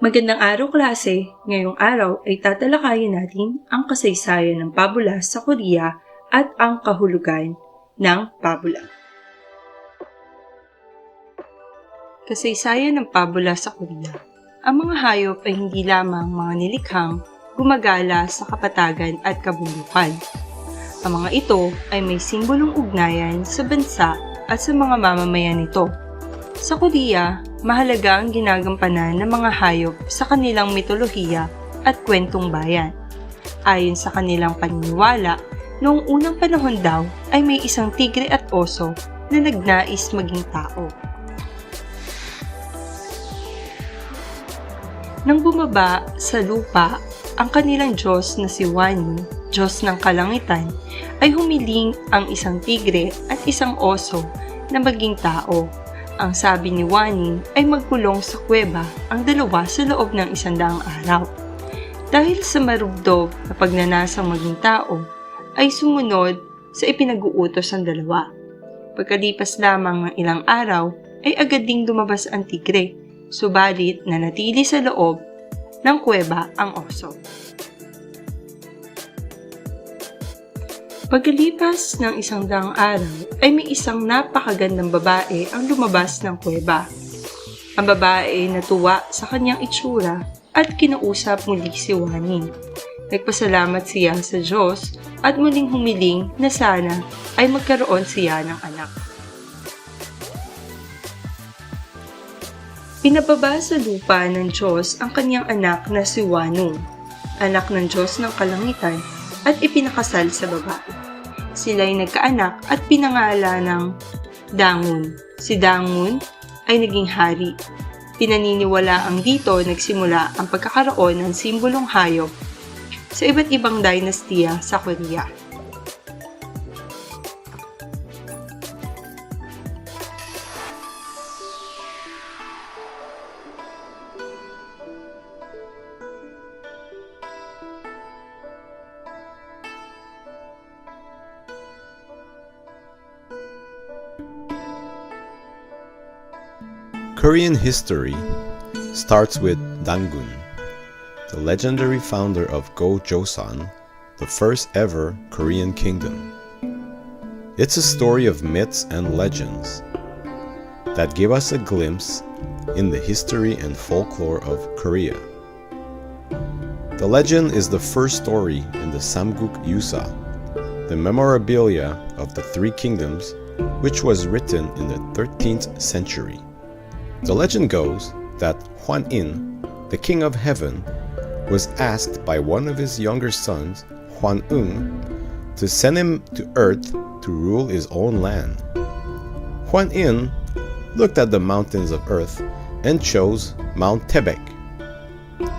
Magandang araw klase! Ngayong araw ay tatalakayin natin ang kasaysayan ng pabula sa Korea at ang kahulugan ng pabula. Kasaysayan ng pabula sa Korea Ang mga hayop ay hindi lamang mga nilikhang gumagala sa kapatagan at kabundukan. Ang mga ito ay may simbolong ugnayan sa bansa at sa mga mamamayan nito. Sa Korea, mahalaga ang ginagampanan ng mga hayop sa kanilang mitolohiya at kwentong bayan. Ayon sa kanilang paniniwala, noong unang panahon daw ay may isang tigre at oso na nagnais maging tao. Nang bumaba sa lupa, ang kanilang Diyos na si Wani, Diyos ng kalangitan, ay humiling ang isang tigre at isang oso na maging tao ang sabi ni Wani ay magkulong sa kuweba ang dalawa sa loob ng isandaang araw. Dahil sa marugdog na pagnanasang maging tao, ay sumunod sa ipinag-uutos ng dalawa. Pagkalipas lamang ng ilang araw, ay agad ding lumabas ang tigre, subalit nanatili sa loob ng kuweba ang oso. Pagkalipas ng isang daang araw, ay may isang napakagandang babae ang lumabas ng kuweba. Ang babae natuwa sa kanyang itsura at kinausap muli si Wani. Nagpasalamat siya sa Diyos at muling humiling na sana ay magkaroon siya ng anak. Pinababa sa lupa ng Diyos ang kanyang anak na si Wanung, anak ng Diyos ng kalangitan at ipinakasal sa babae. Sila ay nagkaanak at pinangalan ng Dangun. Si Dangun ay naging hari. Pinaniniwala ang dito nagsimula ang pagkakaroon ng simbolong hayop sa iba't ibang dinastiya sa Korea. Korean history starts with Dangun, the legendary founder of Go Joseon, the first ever Korean kingdom. It's a story of myths and legends that give us a glimpse in the history and folklore of Korea. The legend is the first story in the Samguk Yusa, the memorabilia of the three kingdoms, which was written in the 13th century. The legend goes that Huan In, the king of heaven, was asked by one of his younger sons, Huan Ung, to send him to earth to rule his own land. Huan In looked at the mountains of earth and chose Mount Tebek,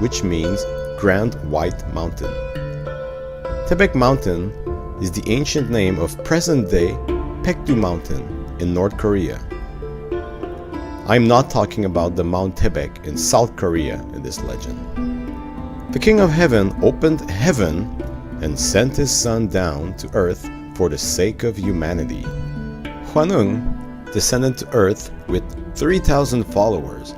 which means Grand White Mountain. Tebek Mountain is the ancient name of present day Pektu Mountain in North Korea. I'm not talking about the Mount Tebek in South Korea in this legend. The King of Heaven opened heaven and sent his son down to earth for the sake of humanity. Huanung descended to earth with 3,000 followers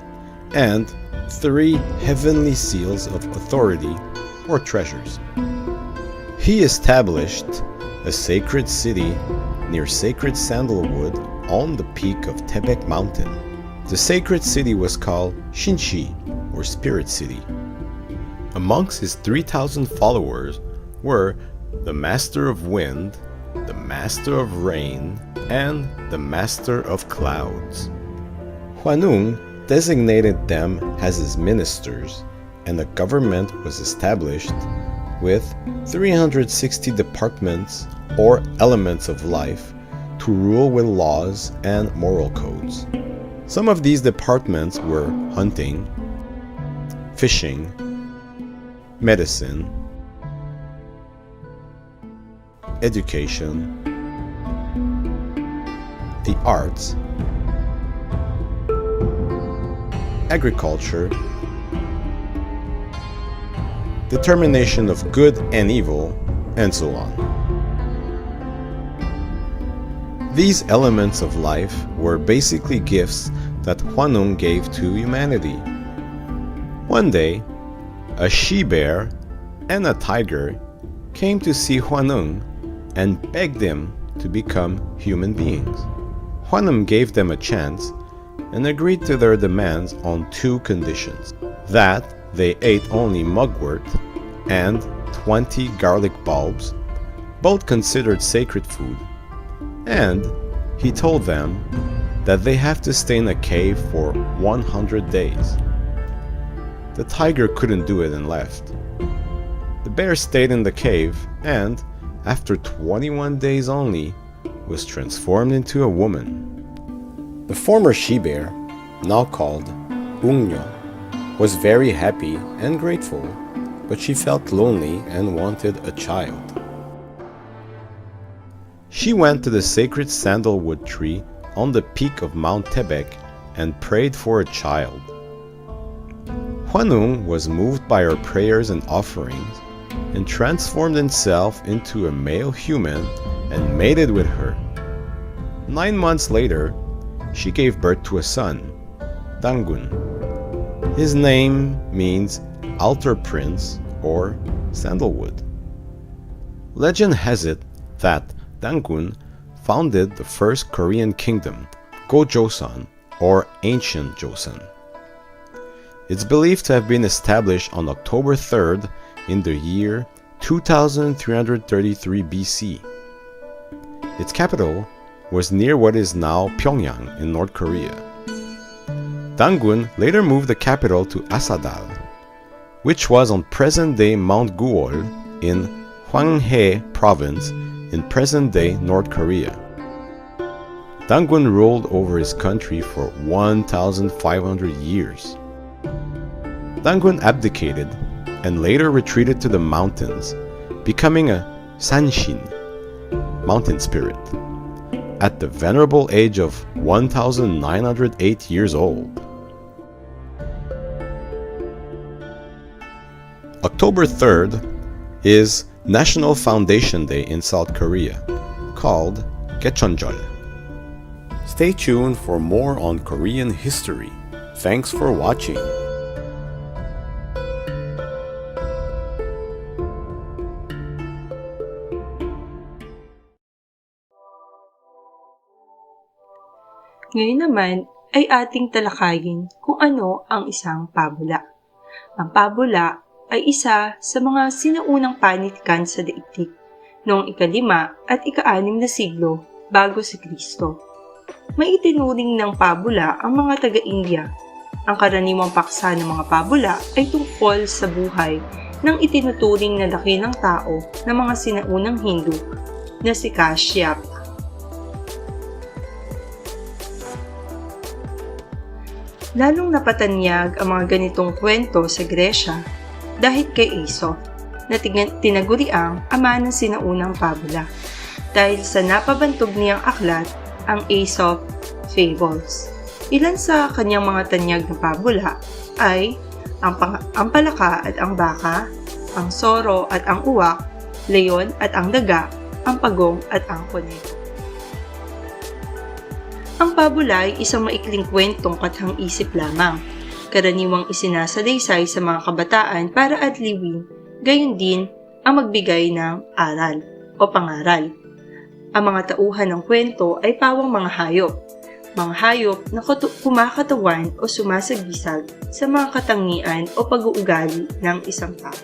and three heavenly seals of authority or treasures. He established a sacred city near sacred sandalwood on the peak of Tebek Mountain. The sacred city was called Shinchi, or Spirit City. Amongst his 3,000 followers were the Master of Wind, the Master of Rain, and the Master of Clouds. Huanung designated them as his ministers, and a government was established with 360 departments or elements of life to rule with laws and moral codes. Some of these departments were hunting, fishing, medicine, education, the arts, agriculture, determination of good and evil, and so on. These elements of life were basically gifts that Huanung gave to humanity. One day, a she bear and a tiger came to see Huaneng and begged him to become human beings. Huaneng gave them a chance and agreed to their demands on two conditions that they ate only mugwort and 20 garlic bulbs, both considered sacred food, and he told them that they have to stay in a cave for 100 days. The tiger couldn't do it and left. The bear stayed in the cave and, after 21 days only, was transformed into a woman. The former she bear, now called Ungnyo, was very happy and grateful, but she felt lonely and wanted a child. She went to the sacred sandalwood tree on the peak of Mount Tebek and prayed for a child. Huanung was moved by her prayers and offerings and transformed himself into a male human and mated with her. Nine months later, she gave birth to a son, Dangun. His name means altar prince or sandalwood. Legend has it that Dangun founded the first Korean kingdom, Gojoseon or Ancient Joseon. It's believed to have been established on October 3rd in the year 2333 BC. Its capital was near what is now Pyongyang in North Korea. Dangun later moved the capital to Asadal, which was on present-day Mount Guol in Hwanghae province in present-day North Korea. Dangun ruled over his country for 1,500 years. Dangun abdicated and later retreated to the mountains, becoming a Sanshin, mountain spirit, at the venerable age of 1,908 years old. October 3rd is National Foundation Day in South Korea, called Gechonjol. Stay tuned for more on Korean history. Thanks for watching. Ngayon naman ay ating talakayin kung ano ang isang pabula. Ang pabula ay isa sa mga sinaunang panitikan sa daigdig noong ikalima at ikaanim na siglo bago si Kristo. May itinuring ng pabula ang mga taga-India. Ang karaniwang paksa ng mga pabula ay tungkol sa buhay ng itinuturing na laki ng tao ng mga sinaunang Hindu na si Kashyapa. Lalong napatanyag ang mga ganitong kwento sa Gresya dahil kay Aesop na tig- tinaguriang ama ng sinaunang pabula dahil sa napabantog niyang aklat ang Aesop Fables. Ilan sa kanyang mga tanyag na pabula ay ang, pang- ang palaka at ang baka, ang soro at ang uwak, leon at ang daga, ang pagong at ang kuneho. Ang pabula ay isang maikling kwentong kathang isip lamang. Karaniwang isinasalaysay sa mga kabataan para adliwin, gayon din ang magbigay ng aral o pangaral. Ang mga tauhan ng kwento ay pawang mga hayop. Mga hayop na kumakatawan o sumasagisag sa mga katangian o pag-uugali ng isang tao.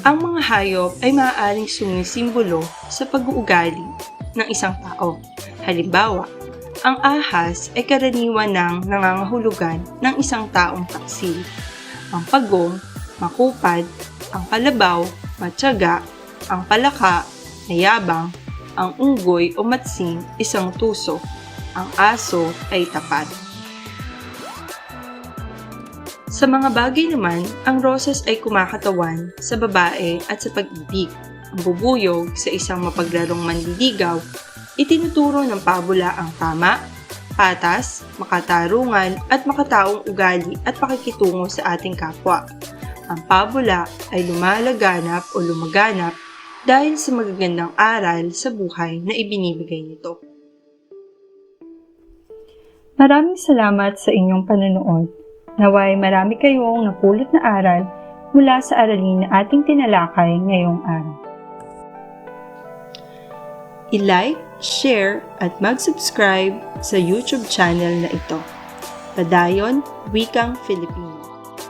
Ang mga hayop ay maaaring sumisimbolo sa pag-uugali ng isang tao. Halimbawa, ang ahas ay karaniwan ng nangangahulugan ng isang taong taksil. Ang pagong, makupad, ang kalabaw, matyaga, ang palaka, mayabang, ang unggoy o matsing, isang tuso, ang aso ay tapat. Sa mga bagay naman, ang roses ay kumakatawan sa babae at sa pag-ibig. Ang bubuyog sa isang mapaglarong manliligaw, itinuturo ng pabula ang tama, patas, makatarungan at makataong ugali at pakikitungo sa ating kapwa. Ang pabula ay lumalaganap o lumaganap dahil sa magagandang aral sa buhay na ibinibigay nito. Maraming salamat sa inyong panonood. Naway marami kayong napulot na aral mula sa aralin na ating tinalakay ngayong araw. I-like, share, at mag-subscribe sa YouTube channel na ito. Padayon Wikang Filipino.